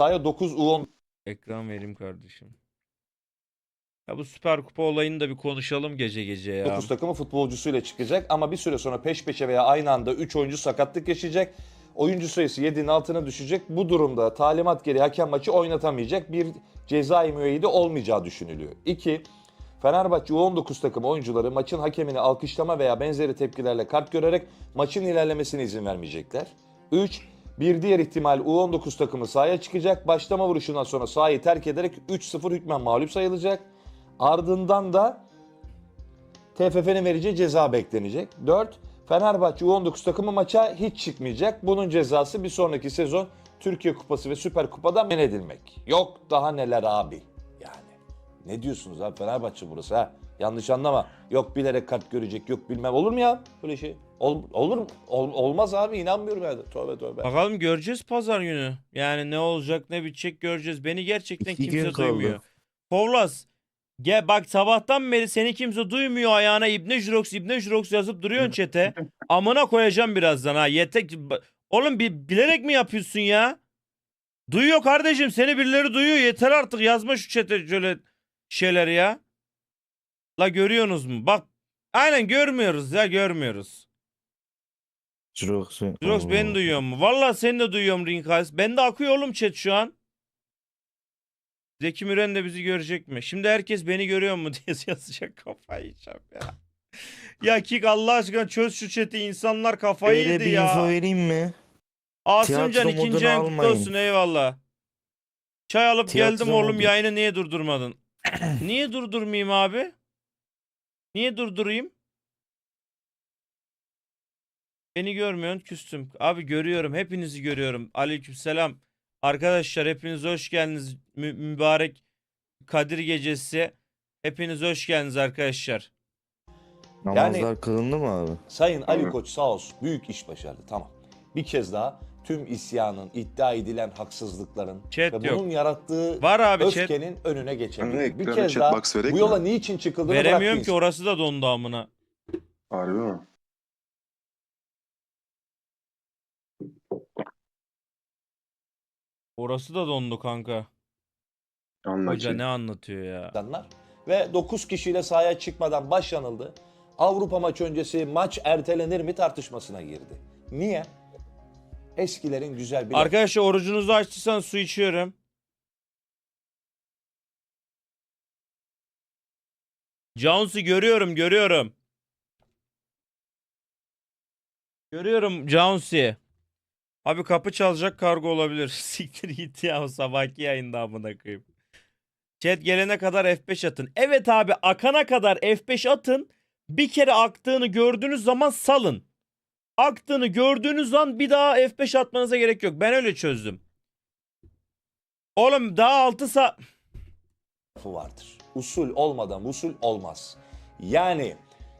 sahaya 9 U19 Ekran vereyim kardeşim. Ya bu Süper Kupa olayını da bir konuşalım gece gece ya. takımı futbolcusuyla çıkacak ama bir süre sonra peş peşe veya aynı anda 3 oyuncu sakatlık yaşayacak. Oyuncu sayısı 7'nin altına düşecek. Bu durumda talimat gereği hakem maçı oynatamayacak. Bir cezai müeyyide olmayacağı düşünülüyor. 2. Fenerbahçe U19 takımı oyuncuları maçın hakemini alkışlama veya benzeri tepkilerle kart görerek maçın ilerlemesine izin vermeyecekler. 3. Bir diğer ihtimal U19 takımı sahaya çıkacak. Başlama vuruşundan sonra sahayı terk ederek 3-0 hükmen mağlup sayılacak. Ardından da TFF'nin vereceği ceza beklenecek. 4. Fenerbahçe U19 takımı maça hiç çıkmayacak. Bunun cezası bir sonraki sezon Türkiye Kupası ve Süper Kupa'da men edilmek. Yok daha neler abi. Yani ne diyorsunuz abi Fenerbahçe burası ha? Yanlış anlama. Yok bilerek kart görecek yok bilmem olur mu ya böyle şey? Ol- olur mu? Ol- olmaz abi inanmıyorum yani. Tövbe tövbe. Bakalım göreceğiz pazar günü. Yani ne olacak ne bitecek göreceğiz. Beni gerçekten İki gün kimse kaldı. duymuyor. Povlas Gel bak sabahtan beri seni kimse duymuyor ayağına İbne Jurox İbne Jurox yazıp duruyorsun çete. Amına koyacağım birazdan ha. Yetek Oğlum bir bilerek mi yapıyorsun ya? Duyuyor kardeşim seni birileri duyuyor. Yeter artık yazma şu çete şöyle şeyler ya. La görüyorsunuz mu? Bak aynen görmüyoruz ya görmüyoruz. Jirox. Jirox beni duyuyor mu? Valla seni de duyuyorum Rinkas. Ben de akıyor oğlum chat şu an. Zeki Müren de bizi görecek mi? Şimdi herkes beni görüyor mu diye yazacak kafayı yiyeceğim ya. Ya Kik Allah aşkına çöz şu chat'i insanlar kafayı Öyle yedi bir ya. info vereyim mi? Asımcan tiyatro ikinci modunu en kutlu almayın. olsun eyvallah. Çay alıp Tiyatro geldim oğlum modu. yayını niye durdurmadın? niye durdurmayayım abi? Niye durdurayım? Beni görmüyorsun küstüm. Abi görüyorum hepinizi görüyorum. Aleykümselam. Arkadaşlar hepiniz hoş geldiniz. Mü- mübarek Kadir gecesi. Hepiniz hoş geldiniz arkadaşlar. Namazlar kılındı mı abi? Sayın Ali. Koç sağ olsun büyük iş başardı tamam. Bir kez daha tüm isyanın, iddia edilen haksızlıkların Chat ve yok. bunun yarattığı Var abi chat. öfkenin önüne geçebildik. Hani Bir kez chat daha box bu yola mi? niçin çıkıldığını Veremiyorum ki orası da dondu amına. Harbi mi? Orası da dondu kanka. Anla Hoca ne anlatıyor ya? ve 9 kişiyle sahaya çıkmadan başlanıldı. Avrupa maç öncesi maç ertelenir mi tartışmasına girdi. Niye? Eskilerin güzel bir Arkadaşlar orucunuzu açtıysan su içiyorum. Jones'u görüyorum görüyorum. Görüyorum Jones'u. Abi kapı çalacak kargo olabilir. Siktir git ya o sabahki yayında amına koyayım. Chat gelene kadar F5 atın. Evet abi akana kadar F5 atın. Bir kere aktığını gördüğünüz zaman salın. Aktığını gördüğünüz an bir daha F5 atmanıza gerek yok. Ben öyle çözdüm. Oğlum daha 6 sa... vardır. Usul olmadan usul olmaz. Yani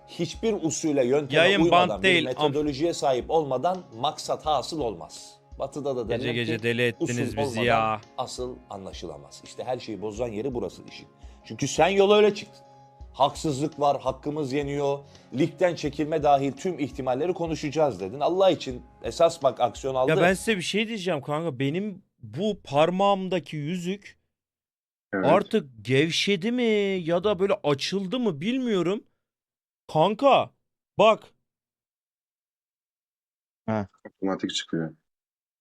hiçbir usule yönteme Yayın uymadan bant bir değil, am- metodolojiye sahip olmadan maksat hasıl olmaz. Batı'da da Gece gece ki, deli ettiniz bizi ya. Asıl anlaşılamaz. İşte her şeyi bozan yeri burası işin. Çünkü sen yola öyle çıktın. Haksızlık var, hakkımız yeniyor. Ligden çekilme dahil tüm ihtimalleri konuşacağız dedin. Allah için esas bak aksiyon aldı. Ya ben size bir şey diyeceğim kanka. Benim bu parmağımdaki yüzük Evet. artık gevşedi mi ya da böyle açıldı mı bilmiyorum. Kanka bak Otomatik çıkıyor.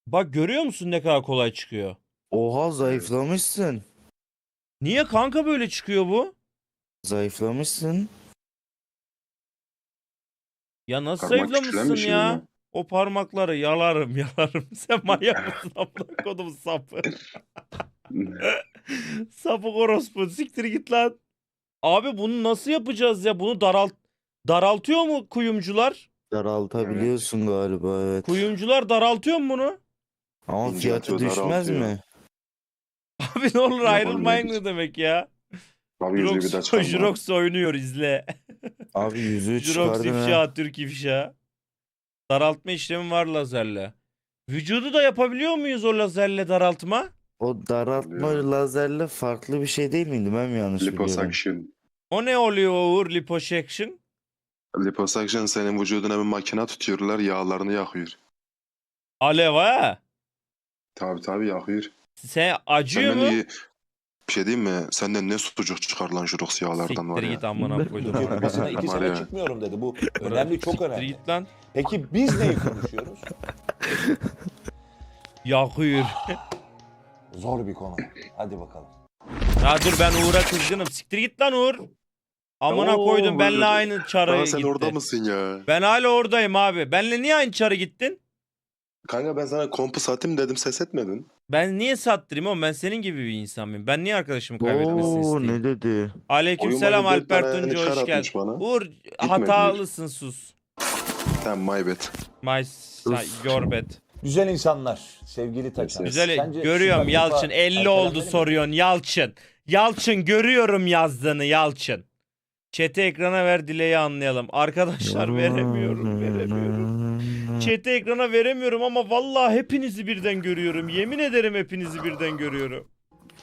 bak görüyor musun ne kadar kolay çıkıyor? Oha zayıflamışsın. Niye kanka böyle çıkıyor bu? Zayıflamışsın. Ya nasıl Parmak küçülen zayıflamışsın bir şey ya? mi? O parmakları yalarım yalarım. Sen manyak mısın amına kodum sapı. Sapık orospu siktir git lan. Abi bunu nasıl yapacağız ya? Bunu daralt daraltıyor mu kuyumcular? Daraltabiliyorsun galiba evet. Kuyumcular daraltıyor mu bunu? Ama fiyatı atıyor, düşmez daraltıyor. mi? Abi ne olur ayrılmayın ne demek ya? Abi yüzüğü bir daha çıkarma. Jurox oynuyor izle. Abi yüzüğü Jurox çıkardın ha. ifşa, Türk ifşa. Daraltma işlemi var lazerle. Vücudu da yapabiliyor muyuz o lazerle daraltma? O daraltma Biliyorum. lazerle farklı bir şey değil miydi? Ben mi yanlış biliyorum? Liposuction. O ne oluyor Uğur liposuction? Liposuction senin vücuduna bir makine tutuyorlar yağlarını yakıyor. Alev ha? Tabi tabi yakıyor. Sen acıyor Senden mu? iyi bir şey diyeyim mi? Senden ne sucuk çıkar lan Jurox yağlardan var Siktir ya. git amına koydum. Firmasına iki Var sene ya. çıkmıyorum dedi. Bu önemli, çok Siktir önemli. git lan. Peki biz neyi konuşuyoruz? Yakıyor. Zor bir konu. Hadi bakalım. Ya dur ben Uğur'a kızgınım. Siktir git lan Uğur. Amına Oo, koydum benle aynı çaraya Aa, sen gitti. orada mısın ya? Ben hala oradayım abi. Benle niye aynı çara gittin? Kanka ben sana kompu satayım dedim ses etmedin. Ben niye sattırayım oğlum? Ben senin gibi bir insan mıyım? Ben niye arkadaşımı kaybetmesini Oo isteyeyim? ne dedi? Aleykümselam Oyun Alper tane Tuncu kar hoş atmış geldin. bana. Uğur hatalısın sus. Tamam my bad. My Sus. your bad. Güzel insanlar, sevgili Taçan. Güzel Sence görüyorum Süper Yalçın Kupa 50 oldu mi? soruyorsun Yalçın. Yalçın görüyorum yazdığını Yalçın. Çete ekrana ver dileği anlayalım. Arkadaşlar veremiyorum veremiyorum. Çete ekrana veremiyorum ama vallahi hepinizi birden görüyorum. Yemin ederim hepinizi birden görüyorum.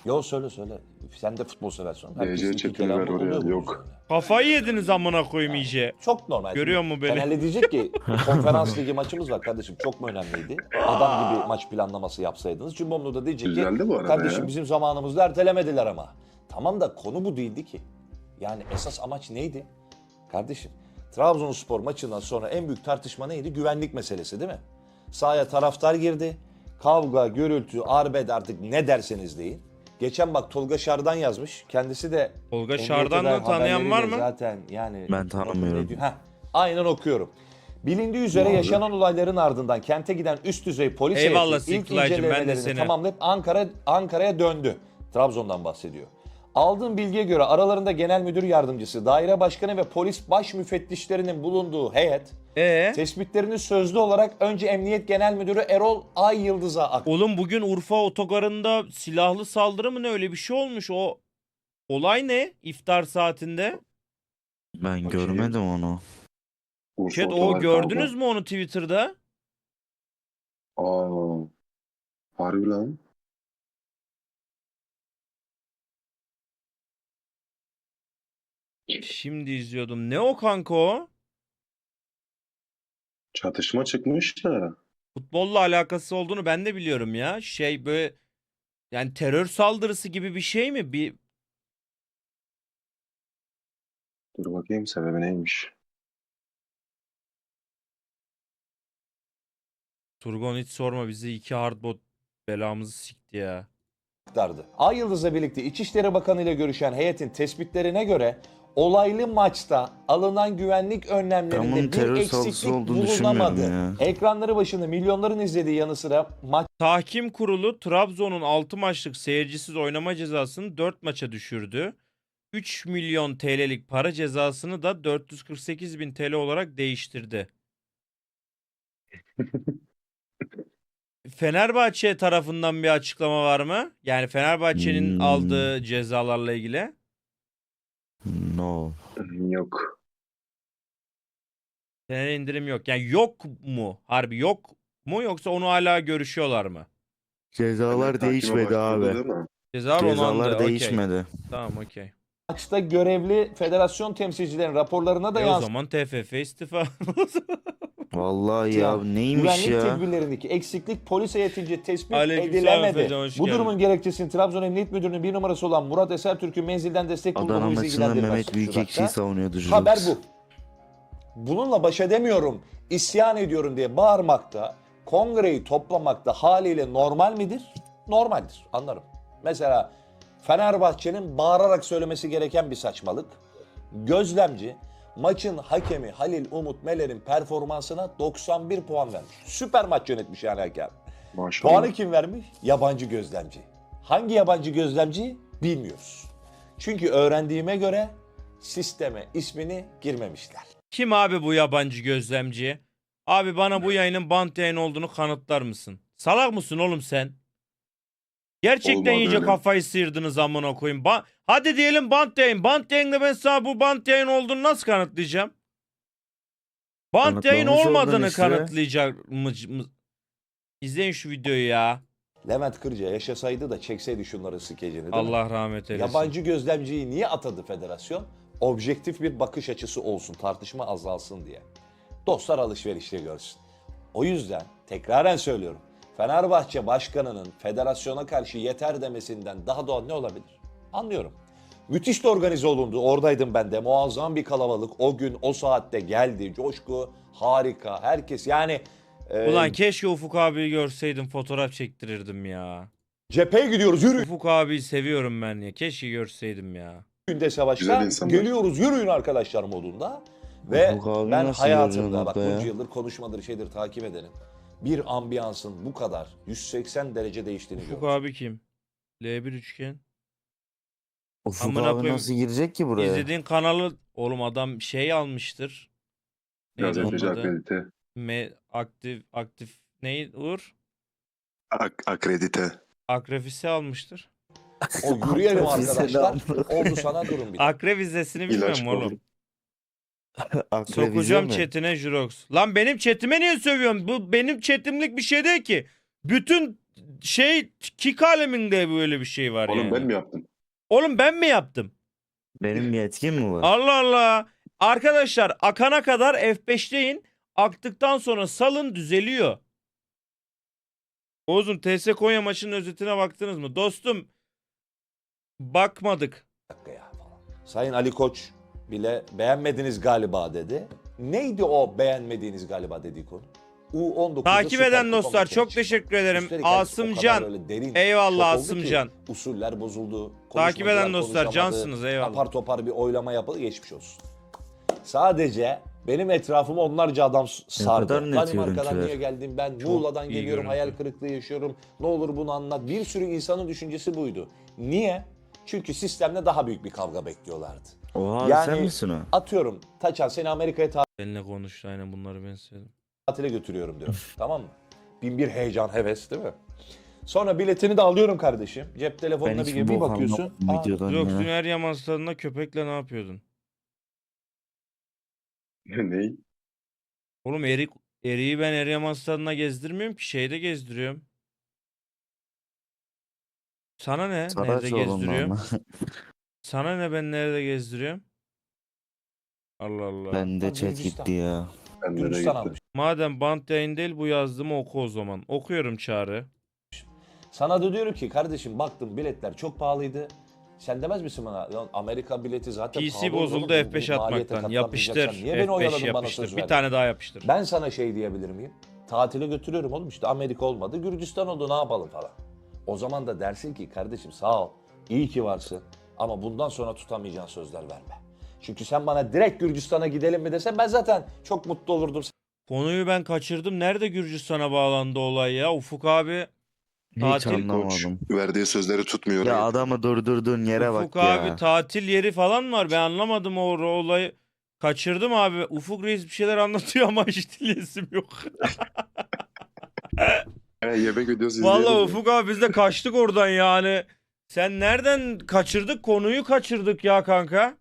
Yo söyle söyle. Sen de futbol seversin. Herkesin iki chatini kelamı ver oraya, oluyor yok. Kafayı yediniz amına koyayım iyice. Çok normal. Görüyor mu beni? Fenerli diyecek ki konferans ligi maçımız var kardeşim çok mu önemliydi? Adam gibi maç planlaması yapsaydınız. Cimbomlu da diyecek ki Güzeldi bu arada kardeşim ya. bizim zamanımızda ertelemediler ama. Tamam da konu bu değildi ki. Yani esas amaç neydi? Kardeşim Trabzonspor maçından sonra en büyük tartışma neydi? Güvenlik meselesi değil mi? Sahaya taraftar girdi. Kavga, gürültü, arbed artık ne derseniz deyin. Geçen bak Tolga Şardan yazmış. Kendisi de Tolga Şardan'ı tanıyan var mı? Zaten yani Ben tanımıyorum. Ne diyor? Heh, aynen okuyorum. Bilindiği üzere yaşanan olayların ardından kente giden üst düzey polis Eyvallah heyeti ilk Siklaycım, ben de incelemelerini seni. tamamlayıp Ankara Ankara'ya döndü. Trabzon'dan bahsediyor. Aldığım bilgiye göre aralarında genel müdür yardımcısı, daire başkanı ve polis baş müfettişlerinin bulunduğu heyet Ee? tespitlerini sözlü olarak önce Emniyet Genel Müdürü Erol Ay Yıldız'a aktardı. Oğlum bugün Urfa otogarında silahlı saldırı mı ne öyle bir şey olmuş o. Olay ne? İftar saatinde. Ben Bakayım. görmedim onu. Urfa Chat o otogar gördünüz mü onu Twitter'da? kavga. Aa. Harbi lan. Şimdi izliyordum. Ne o kanka o? Çatışma çıkmış da. Futbolla alakası olduğunu ben de biliyorum ya. Şey böyle yani terör saldırısı gibi bir şey mi? Bir Dur bakayım sebebi neymiş. Turgon hiç sorma bizi iki hardbot belamızı sikti ya. aktardı. Ay Yıldız'la birlikte İçişleri Bakanı ile görüşen heyetin tespitlerine göre olaylı maçta alınan güvenlik önlemlerinde bir eksiklik bulunamadı. düşünmüyorum ya. Ekranları başında milyonların izlediği yanı sıra maç Tahkim kurulu Trabzon'un 6 maçlık seyircisiz oynama cezasını 4 maça düşürdü. 3 milyon TL'lik para cezasını da 448 bin TL olarak değiştirdi. Fenerbahçe tarafından bir açıklama var mı? Yani Fenerbahçe'nin Hmm. aldığı cezalarla ilgili. No. Yok. Fener'e indirim yok. Yani yok mu? Harbi yok mu yoksa onu hala görüşüyorlar mı? Cezalar Takime değişmedi abi. değil mi? Cezalar, Cezalar. Okey. değişmedi. Tamam okey. maçta görevli federasyon temsilcilerin raporlarına da E o zaman TFF istifa. Vallahi ya Ya, neymiş Güvenlik ya? tedbirlerindeki eksiklik polis heyetince tespit Aleykümselam edilemedi. Hoş Bu geldin. durumun gerekçesini Trabzon Emniyet Müdürü'nün bir numarası olan Murat Esertürk'ün menzilden destek Adana bulduğunu bizi maçında ilgilendirmez. Mehmet Şu Büyükekşi'yi savunuyordu. Jirox. Haber bu. Bununla baş edemiyorum, isyan ediyorum diye bağırmakta, kongreyi toplamakta haliyle normal midir? Normaldir, anlarım. Mesela Fenerbahçe'nin bağırarak söylemesi gereken bir saçmalık. Gözlemci maçın hakemi Halil Umut Meler'in performansına 91 puan vermiş. Süper maç yönetmiş yani hakem. Maşallah. Puanı kim vermiş? Yabancı gözlemci. Hangi yabancı gözlemci? Bilmiyoruz. Çünkü öğrendiğime göre sisteme ismini girmemişler. Kim abi bu yabancı gözlemci? Abi bana bu yayının bant yayın olduğunu kanıtlar mısın? Salak mısın oğlum sen? Gerçekten Olmadı iyice öyle. kafayı sıyırdınız amına koyayım. Ba- Hadi diyelim bant yayın. Bant yayında ben sana bu bant yayın olduğunu nasıl kanıtlayacağım? Bant yayın Kanıtlamış oldun olmadığını işte. kanıtlayacak mı? mı- İzleyin şu videoyu ya. Levent Kırca yaşasaydı da çekseydi şunların skecini değil mi? Allah rahmet eylesin. Yabancı gözlemciyi niye atadı federasyon? Objektif bir bakış açısı olsun, tartışma azalsın diye. Dostlar alışverişte görsün. O yüzden tekraren söylüyorum. Fenerbahçe başkanının federasyona karşı yeter demesinden daha doğal ne olabilir? Anlıyorum. Müthiş de organize olundu. Oradaydım ben de. Muazzam bir kalabalık. O gün o saatte geldi. Coşku harika. Herkes yani e, Ulan keşke Ufuk abiyi görseydim fotoğraf çektirirdim ya. cepheye gidiyoruz. Yürüyün Ufuk abiyi seviyorum ben ya. Keşke görseydim ya. Güzel insanlar. Geliyoruz yürüyün arkadaşlar modunda. Ve ben hayatımda bak bunca yıldır konuşmadır şeydir takip ederim. Bir ambiyansın bu kadar 180 derece değiştiğini Ufuk gördüm. abi kim? L1 üçgen. Ufuk Amına abi koyayım. nasıl girecek ki buraya? İzlediğin kanalı oğlum adam şey almıştır. Biraz Neydi önce onun adı? akredite. Me aktif aktif neydi Uğur? Ak- akredite. Akrevisi almıştır. O yürüyelim arkadaşlar. amına Oldu sana durum bir. Akre vizesini İlaç bilmiyorum oğlum. oldu. Akrevize Sokacağım chatine Jurox. Lan benim chatime niye sövüyorsun? Bu benim chatimlik bir şey değil ki. Bütün şey kick aleminde böyle bir şey var Oğlum yani. ben mi yaptım? Oğlum ben mi yaptım? Benim yetkim mi var? Allah Allah. Arkadaşlar akana kadar F5'teyin. Aktıktan sonra salın düzeliyor. Oğuz'um TS Konya maçının özetine baktınız mı? Dostum bakmadık. dakika ya falan. Sayın Ali Koç bile beğenmediniz galiba dedi. Neydi o beğenmediğiniz galiba dediği konu? U19'da Takip eden dostlar çok teşekkür ederim. Üstelik Asımcan. kadar derin Eyvallah Asımcan. Usuller bozuldu. Takip eden dostlar cansınız eyvallah. Apar topar bir oylama yapıldı geçmiş olsun. Sadece benim etrafıma onlarca adam sardı. kadar net Benim arkadan görüntüler. niye geldim ben Çok Muğla'dan geliyorum görüntü. hayal kırıklığı yaşıyorum. Ne olur bunu anlat. Bir sürü insanın düşüncesi buydu. Niye? Çünkü sistemde daha büyük bir kavga bekliyorlardı. Oha Yani- sen misin o? Atıyorum Taçan seni Amerika'ya Seninle konuştu aynen bunları ben söyledim. tatile götürüyorum diyor. tamam mı? Bin bir heyecan, heves değil mi? Sonra biletini de alıyorum kardeşim. Cep telefonuna bir, bir bok bakıyorsun. anlamadım Aa, videodan Yok ya. dün her yaman stadında köpekle ne yapıyordun? Ney? Oğlum Erik Erik'i ben Eryaman stadına gezdirmiyorum ki şeyde gezdiriyorum. Sana ne? Nerede gezdiriyorum? ama. Sana ne ben nerede gezdiriyorum? Allah Allah. Ben de chat gitti ya. Ben de Gürcistan gitti. almış. Madem bant yayın değil bu yazdığımı oku o zaman. Okuyorum çağrı. Sana da diyorum ki kardeşim baktım biletler çok pahalıydı. Sen demez misin bana "Lan Amerika bileti zaten PC pahalı bozuldu bu- bu F5 maliyete atmaktan. Yapıştır. Niye beni F5 oyaladın bana yapıştır. söz Bir verdin? tane daha yapıştır. Ben sana şey diyebilir miyim? Tatile götürüyorum oğlum işte Amerika olmadı Gürcistan oldu ne yapalım falan. O zaman da dersin ki kardeşim sağ ol iyi ki varsın ama bundan sonra tutamayacağın sözler verme. Çünkü sen bana direkt Gürcistan'a gidelim mi desen ben zaten çok mutlu olurdum. Konuyu ben kaçırdım. Nerede Gürcistan'a bağlandı olay ya? Ufuk abi. Hiç Tatil Koç anlamadım. verdiği sözleri tutmuyor. Ya adamı durdurduğun yere Ufuk bak abi ya. tatil yeri falan var. Ben anlamadım o olayı. Kaçırdım abi. Ufuk Reis bir şeyler anlatıyor ama hiç dinleyesim yok. He, yemek ödüyoruz Vallahi. Ufuk abi biz de kaçtık oradan yani. Sen nereden kaçırdık? Konuyu kaçırdık ya kanka.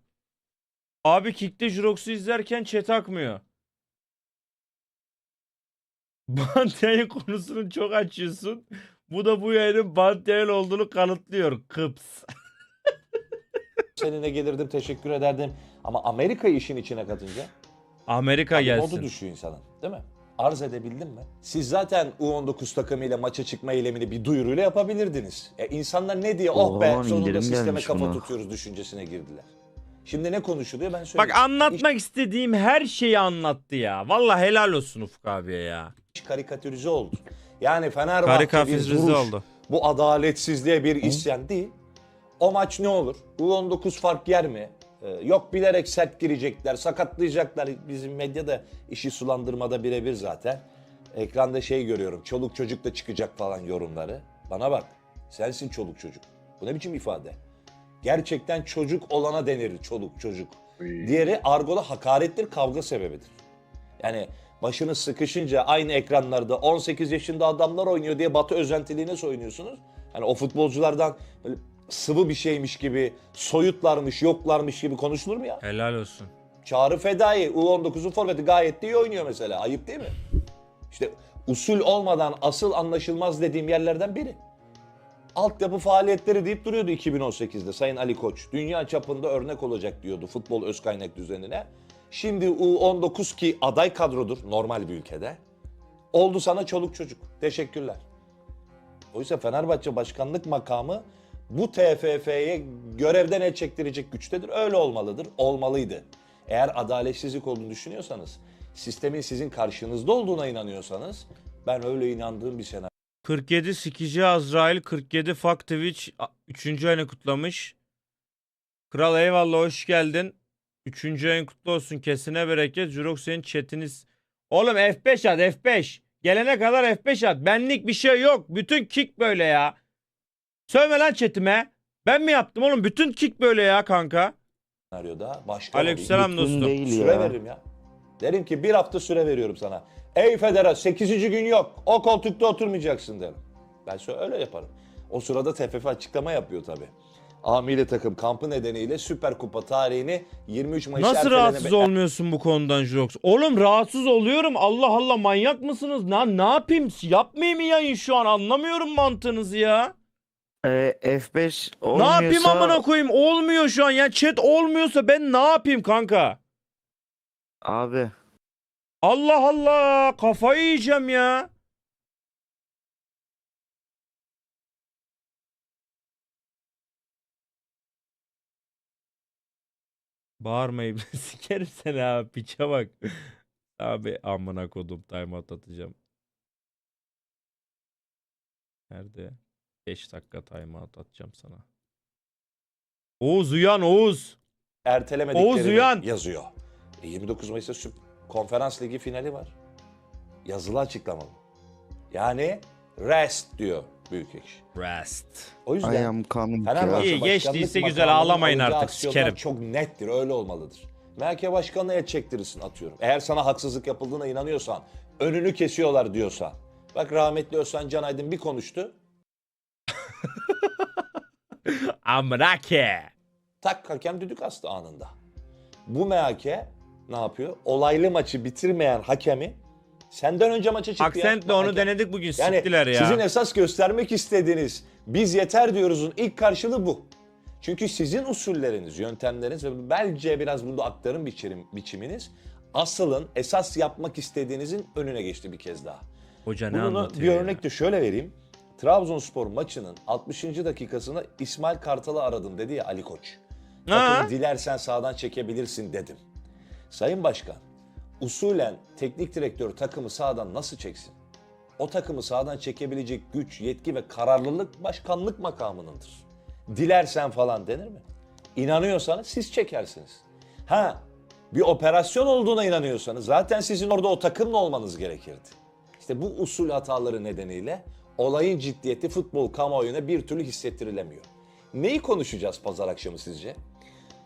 Abi Kick'te Jurox'u izlerken chat akmıyor. Bant yayın konusunu çok açıyorsun. Bu da bu yayının bant yayın olduğunu kanıtlıyor. Kıps. Seninle gelirdim teşekkür ederdim. Ama Amerika işin içine katınca Amerika Tabii gelsin. Modu düşüyor insanın değil mi? Arz edebildin mi? Siz zaten U19 takımıyla maça çıkma eylemini bir duyuruyla yapabilirdiniz. E insanlar ne diye oh be sonunda indirim sisteme gelmiş kafa buna. tutuyoruz düşüncesine girdiler. Şimdi ne konuşuluyor ben söyleyeyim. Bak anlatmak istediğim her şeyi anlattı ya. Vallahi helal olsun Ufuk abiye ya. İş karikatürize oldu. Yani Fenerbahçe bir Karikafizrize duruş, oldu. bu adaletsizliğe bir isyan değil. O maç ne olur? U19 fark yer mi? Ee, yok bilerek sert girecekler, sakatlayacaklar. Bizim medyada işi sulandırmada birebir zaten. Ekranda şey görüyorum, çoluk çocuk da çıkacak falan yorumları. Bana bak, sensin çoluk çocuk. Bu ne biçim ifade? Gerçekten çocuk olana denir çoluk çocuk. Diğeri argoda hakarettir, kavga sebebidir. Yani başınız sıkışınca aynı ekranlarda 18 yaşında adamlar oynuyor diye Batı özentiliğine oynuyorsunuz. Hani o futbolculardan böyle sıvı bir şeymiş gibi, soyutlarmış, yoklarmış gibi konuşulur mu ya? Helal olsun. Çağrı Fedai, U19'un forveti gayet de iyi oynuyor mesela. Ayıp değil mi? İşte usul olmadan asıl anlaşılmaz dediğim yerlerden biri. Altyapı faaliyetleri deyip duruyordu 2018'de Sayın Ali Koç. Dünya çapında örnek olacak diyordu futbol öz kaynak düzenine. Şimdi U19 ki aday kadrodur normal bir ülkede. Oldu sana çoluk çocuk. Teşekkürler. Oysa Fenerbahçe başkanlık makamı bu TFF'ye görevden el çektirecek güçtedir. Öyle olmalıdır. Olmalıydı. Eğer adaletsizlik olduğunu düşünüyorsanız, sistemin sizin karşınızda olduğuna inanıyorsanız ben öyle inandığım bir senaryo 47 Sikici Azrail 47 Fuck Twitch 3. ayını kutlamış. Kral eyvallah hoş geldin. 3. ayın kutlu olsun kesine bereket. Jurok senin chatiniz. Oğlum F5 at F5. Gelene kadar F5 at. Benlik bir şey yok. Bütün kick böyle ya. Sövme lan chatime. Ben mi yaptım oğlum? Bütün kick böyle ya kanka. senaryoda başkan Aleykümselam Bütün dostum. değil Süre ya. veririm ya. Derim ki bir hafta süre veriyorum sana. Ey federasyon 8. gün yok. O koltukta oturmayacaksın derim. Ben şöyle öyle yaparım. O sırada TFF açıklama yapıyor tabii. Amile takım kampı nedeniyle Süper Kupa tarihini 23 Mayıs Nasıl ertelene- rahatsız olmuyorsun bu konudan Jurox? Oğlum rahatsız oluyorum. Allah Allah manyak mısınız? Ne, ne yapayım? Yapmayayım mı yayın şu an? Anlamıyorum mantığınızı ya. Ee, F5 Ne olmuyorsa... yapayım amına koyayım? Olmuyor şu an. Ya chat olmuyorsa ben ne yapayım kanka? Abi Allah Allah. Kafayı yiyeceğim ya. Bağırmayayım. Sikerim seni abi. Piçe bak. Abi amına kodum timeout atacağım. Nerede? 5 dakika timeout atacağım sana. Oğuz uyan Oğuz. ertelemediklerini Oğuz uyan. yazıyor. E, 29 Mayıs'ta Süp- Konferans Ligi finali var. Yazılı açıklamalı. Yani rest diyor büyük ekşi. Rest. O I yüzden am coming Fenerbahçe ya. İyi, geçtiyse güzel, ağlamayın alacağı artık, aksiyonlar sikerim. Çok nettir, öyle olmalıdır. Merke başkanına el çektirirsin atıyorum. Eğer sana haksızlık yapıldığına inanıyorsan, önünü kesiyorlar diyorsan. Bak rahmetli Özcan Can Aydın bir konuştu. Amına ke. Tak hakem düdük astı anında. Bu MHK ne yapıyor? Olaylı maçı bitirmeyen hakemi senden önce maça çıktı. Aksentle onu Hakem. denedik bugün Yani siktiler ya. sizin esas göstermek istediğiniz biz yeter diyoruzun ilk karşılığı bu. Çünkü sizin usulleriniz, yöntemleriniz ve bence biraz bunu da aktarım biçim, biçiminiz asılın esas yapmak istediğinizin önüne geçti bir kez daha. Hoca ne Bunu anlatıyor bir örnek de şöyle vereyim. Trabzonspor maçının 60. dakikasında İsmail Kartal'ı aradım dedi ya Ali Koç. Ha? Takımı dilersen sağdan çekebilirsin dedim. Sayın Başkan, usulen teknik direktör takımı sağdan nasıl çeksin? O takımı sağdan çekebilecek güç, yetki ve kararlılık başkanlık makamınındır. Dilersen falan denir mi? İnanıyorsanız siz çekersiniz. Ha, bir operasyon olduğuna inanıyorsanız zaten sizin orada o takımla olmanız gerekirdi. İşte bu usul hataları nedeniyle olayın ciddiyeti futbol kamuoyuna bir türlü hissettirilemiyor. Neyi konuşacağız pazar akşamı sizce?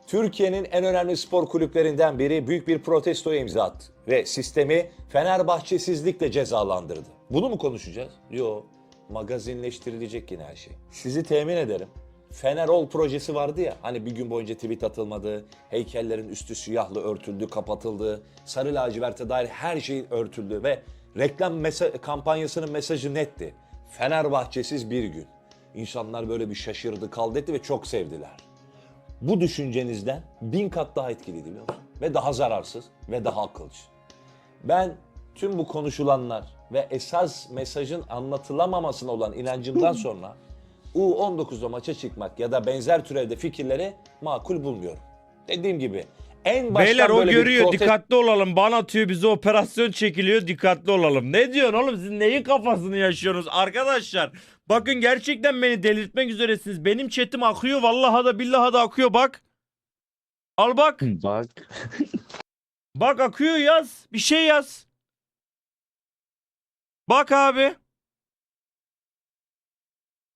Türkiye'nin en önemli spor kulüplerinden biri büyük bir protestoya imza attı ve sistemi Fenerbahçesizlikle cezalandırdı. Bunu mu konuşacağız? Yo, magazinleştirilecek yine her şey. Sizi temin ederim. Fenerol projesi vardı ya hani bir gün boyunca tweet atılmadı, heykellerin üstü siyahlı örtüldü, kapatıldı, sarı laciverte dair her şey örtüldü ve reklam mesa- kampanyasının mesajı netti. Fenerbahçesiz bir gün. İnsanlar böyle bir şaşırdı, kaldı etti ve çok sevdiler bu düşüncenizden bin kat daha etkiliydi biliyor musun? Ve daha zararsız ve daha akılcı. Ben tüm bu konuşulanlar ve esas mesajın anlatılamamasına olan inancımdan sonra U19'da maça çıkmak ya da benzer türevde fikirleri makul bulmuyorum. Dediğim gibi en baştan Beyler o böyle bir görüyor protest- dikkatli olalım. Ban atıyor bize operasyon çekiliyor dikkatli olalım. Ne diyorsun oğlum siz neyin kafasını yaşıyorsunuz arkadaşlar? Bakın gerçekten beni delirtmek üzeresiniz. Benim chatim akıyor vallahi da billahi da akıyor bak. Al bak. Bak. Bak akıyor yaz. Bir şey yaz. Bak abi.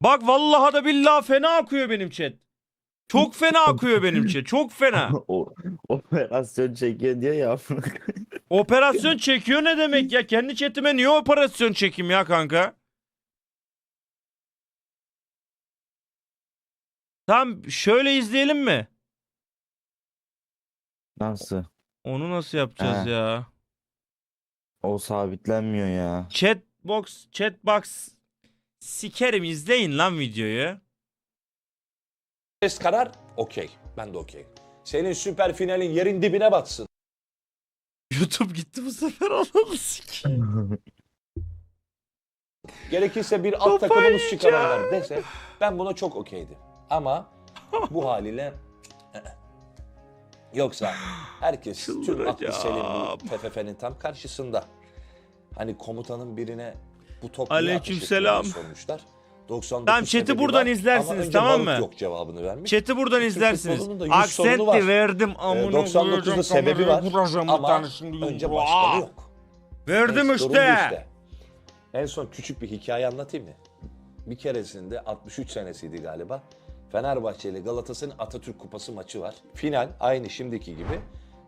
Bak vallahi da billahi fena akıyor benim chat. Çok fena akıyor benim chat. Çok fena. o, operasyon çekiyor diyor ya. Operasyon çekiyor ne demek ya? Kendi chatime niye operasyon çekeyim ya kanka? Tamam şöyle izleyelim mi? Nasıl? Onu nasıl yapacağız He. ya? O sabitlenmiyor ya. Chatbox, chatbox sikerim izleyin lan videoyu. Protest karar okey. Ben de okey. Senin süper finalin yerin dibine batsın. YouTube gitti bu sefer ananı sikeyim. Gerekirse bir alt takımımız çıkarırlar dese ben buna çok okeydim. Ama bu haliyle yoksa herkes tüm aklı selim bu TFF'nin tam karşısında. Hani komutanın birine bu top niye ateş Aleykümselam. sormuşlar. 99 Tamam, chat'i buradan izlersiniz, tamam mı? yok cevabını vermiş. Chat'i buradan Türk izlersiniz. futbolunun da yüz sorunu var. Aksenti verdim amına 99'da koyacağım, sebebi var vuracağım bir ama tanesini önce yumruğa. başkanı yok. Verdim Evet, sorun bu işte. En son küçük bir hikaye anlatayım mı? Bir keresinde 63 senesiydi galiba. Fenerbahçe ile Galatasaray'ın Atatürk Kupası maçı var. Final aynı şimdiki gibi.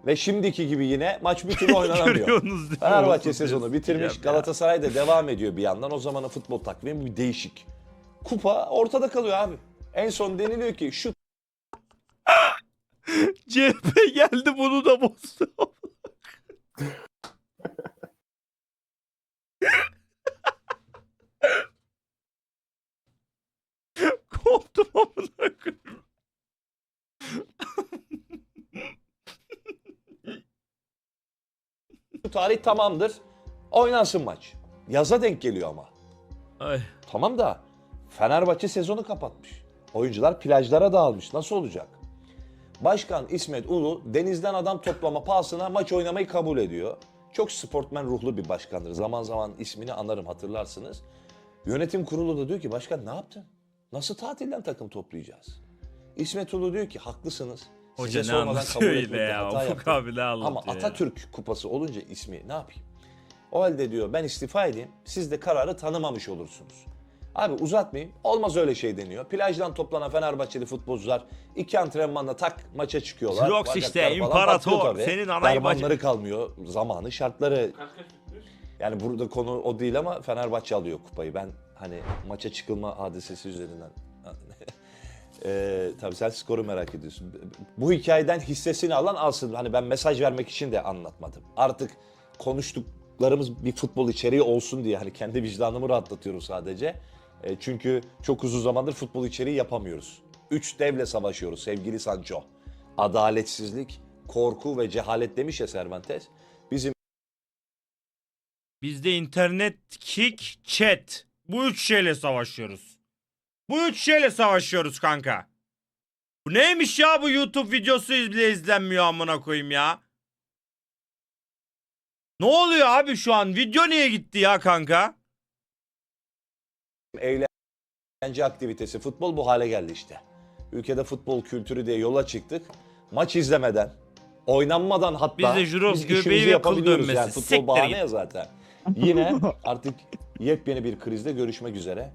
Ve şimdiki gibi yine maç bir türlü oynanamıyor. Görüyorsunuz değil mi? Fenerbahçe sezonu bitirmiş. Galatasaray da devam ediyor bir yandan. O zamanın futbol takvimi bir değişik. Kupa ortada kalıyor abi. En son deniliyor ki şu CHP geldi bunu da bozdu. Koptum amına koyayım. tarih tamamdır. Oynansın maç. Yaza denk geliyor ama. Ay. Tamam da Fenerbahçe sezonu kapatmış. Oyuncular plajlara dağılmış. Nasıl olacak? Başkan İsmet Ulu denizden adam toplama pahasına maç oynamayı kabul ediyor. Çok sportmen ruhlu bir başkandır. Zaman zaman ismini anarım hatırlarsınız. Yönetim kurulu da diyor ki başkan ne yaptın? Nasıl tatilden takım toplayacağız? İsmet Ulu diyor ki haklısınız. Size Hoca ne sormadan kabul anlatıyor yine ya? Ufuk abi ne anlatıyor Ama ya? Atatürk kupası olunca ismi ne yapayım? O halde diyor ben istifa edeyim. Siz de kararı tanımamış olursunuz. Abi uzatmayayım. Olmaz öyle şey deniyor. Plajdan toplanan Fenerbahçeli futbolcular iki antrenmanla tak maça çıkıyorlar. Jirox Bacaklar işte, imparator. tabii. Senin anayı Dermanları kalmıyor. Zamanı, şartları. Yani burada konu o değil ama Fenerbahçe alıyor kupayı. Ben hani maça çıkılma hadisesi üzerinden. Ee, tabii sen skoru merak ediyorsun. Bu hikayeden hissesini alan alsın. Hani ben mesaj vermek için de anlatmadım. Artık konuştuklarımız bir futbol içeriği olsun diye hani kendi vicdanımı rahatlatıyorum sadece. E, çünkü çok uzun zamandır futbol içeriği yapamıyoruz. Üç devle savaşıyoruz sevgili Sancho. Adaletsizlik, korku ve cehalet demiş ya Cervantes. Bizim Bizde internet, kick, chat. Bu üç şeyle savaşıyoruz. Bu üç şeyle savaşıyoruz kanka. Bu neymiş ya bu YouTube videosu bile izlenmiyor amına koyayım ya. Ne oluyor abi şu an? Video niye gitti ya kanka? Eğlence aktivitesi futbol bu hale geldi işte. Ülkede futbol kültürü diye yola çıktık. Maç izlemeden, oynanmadan hatta Bizde Jurox biz göbeği ve kıl dönmesi. Yani. Siktir Futbol bahane git. ya zaten. Yine artık yepyeni bir krizde görüşmek üzere.